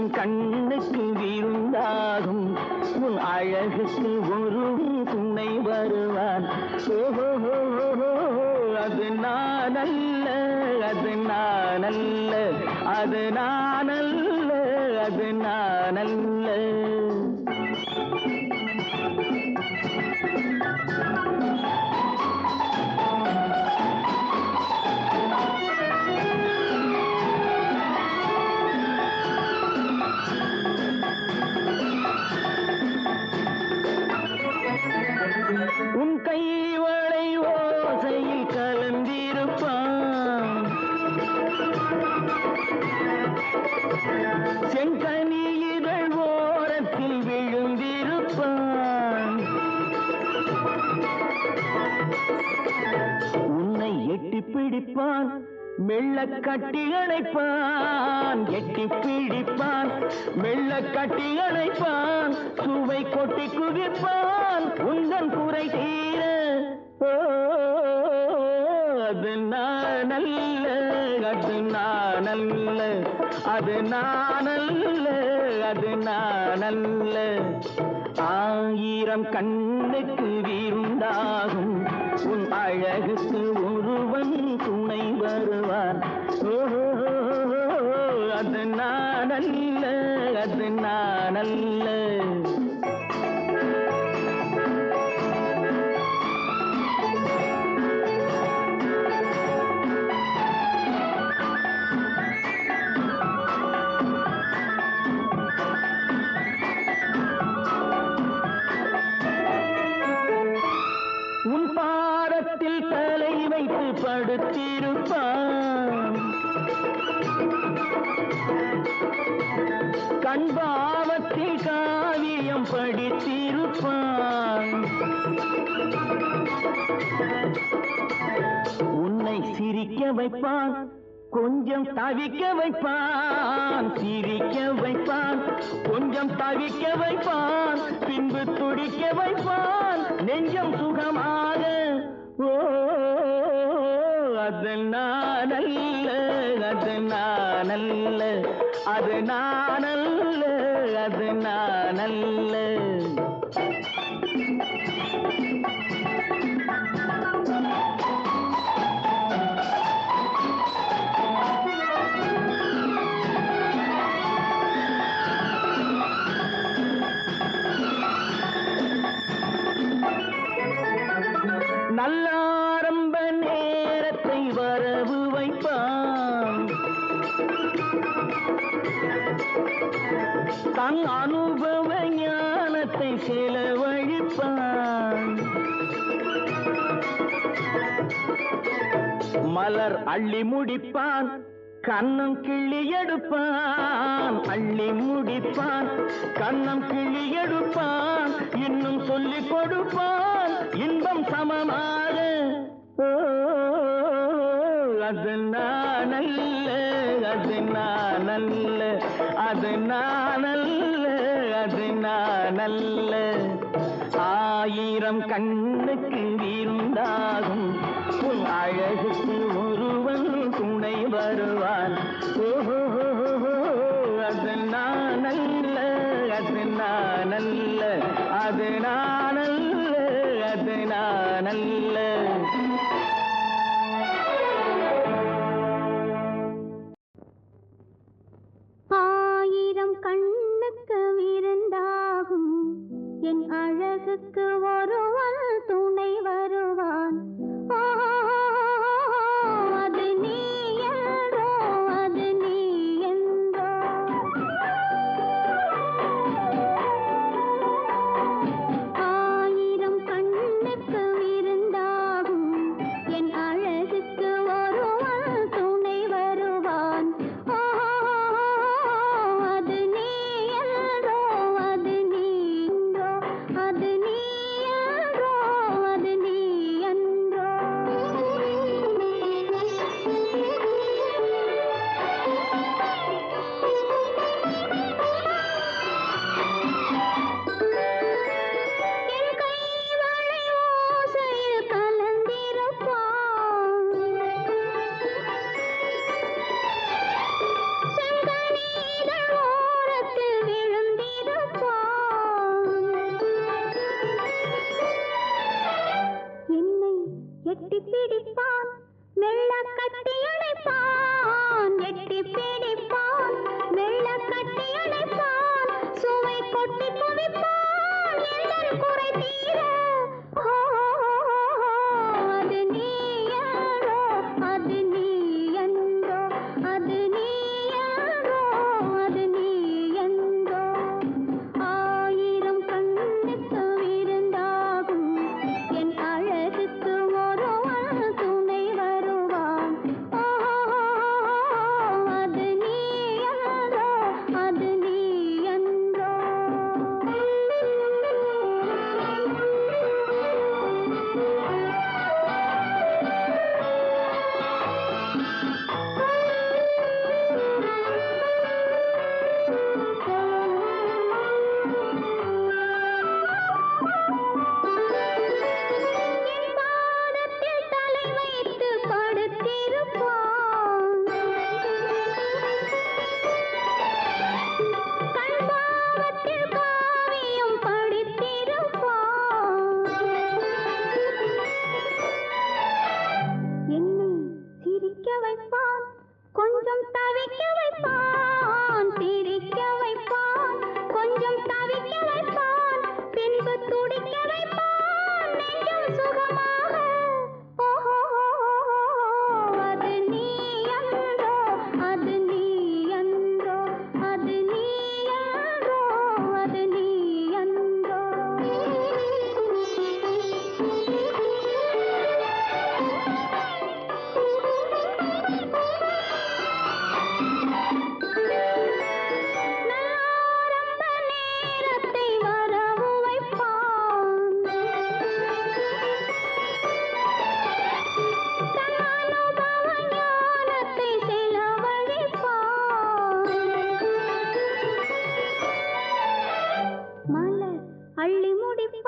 ஆயிரம் கண்ணுக்கு விருந்தாகும். உன் அழகுக்கு ஒருவன் துணை வருவான். அது நான் அல்ல அது நான் அல்ல அது நான் அல்ல அது நான் அல்ல செங்கனி இதழ் ஓரத்தில் விழுந்திருப்பான். உன்னை எட்டி பிடிப்பான் மெல்ல கட்டி அணைப்பான். எட்டி பிடிப்பான் மெல்ல கட்டி அணைப்பான். சுவை கொட்டி குவிப்பான். உந்தன் குறை தீர அது நான் அல்ல அது நான் அல்ல. அது நானல்ல அது நானல்ல. ஆயிரம் கண்ணுக்கு விருந்தாகும். உன் அழகுக்கு ஒருவன் துணை வருவான் ஓஹோ அது நானல்ல அது நானல்ல. கொடுத்திருப்பான். படுத்திருப்பான் காவியம் படித்திருப்பான். உன்னை சிரிக்க வைப்பான் கொஞ்சம் தவிக்க வைப்பான். சிரிக்க வைப்பான் கொஞ்சம் தவிக்க வைப்பான் பின்பு துடிக்க வைப்பான். நெஞ்சம் சுகமாக ஓ அது நானல்ல அது நானல்ல. அது நானல்ல அது நானல்ல. தன் அனுபவ ஞானத்தை செலவழிப்பான். மலர் அள்ளி முடிப்பான் கண்ணம் கிள்ளி எடுப்பான். அள்ளி முடிப்பான் கண்ணம் கிள்ளி எடுப்பான். இன்னும் சொல்லிக் கொடுப்பான் இன்பம் சமமாக. ஓ, அது நான் அல்ல அது நான் அது நான் அது நான் ஆயிரம் கண்ணுக்கு வீருந்தாகும் உன் அழகுக்கு ஒருவன் துணை வருவான். ஓஹோ அது நான் அது நான் அது நான் அழகுக்கு கொட்டி குவிப்பான் குறை தீர. அள்ளி முடிப்ப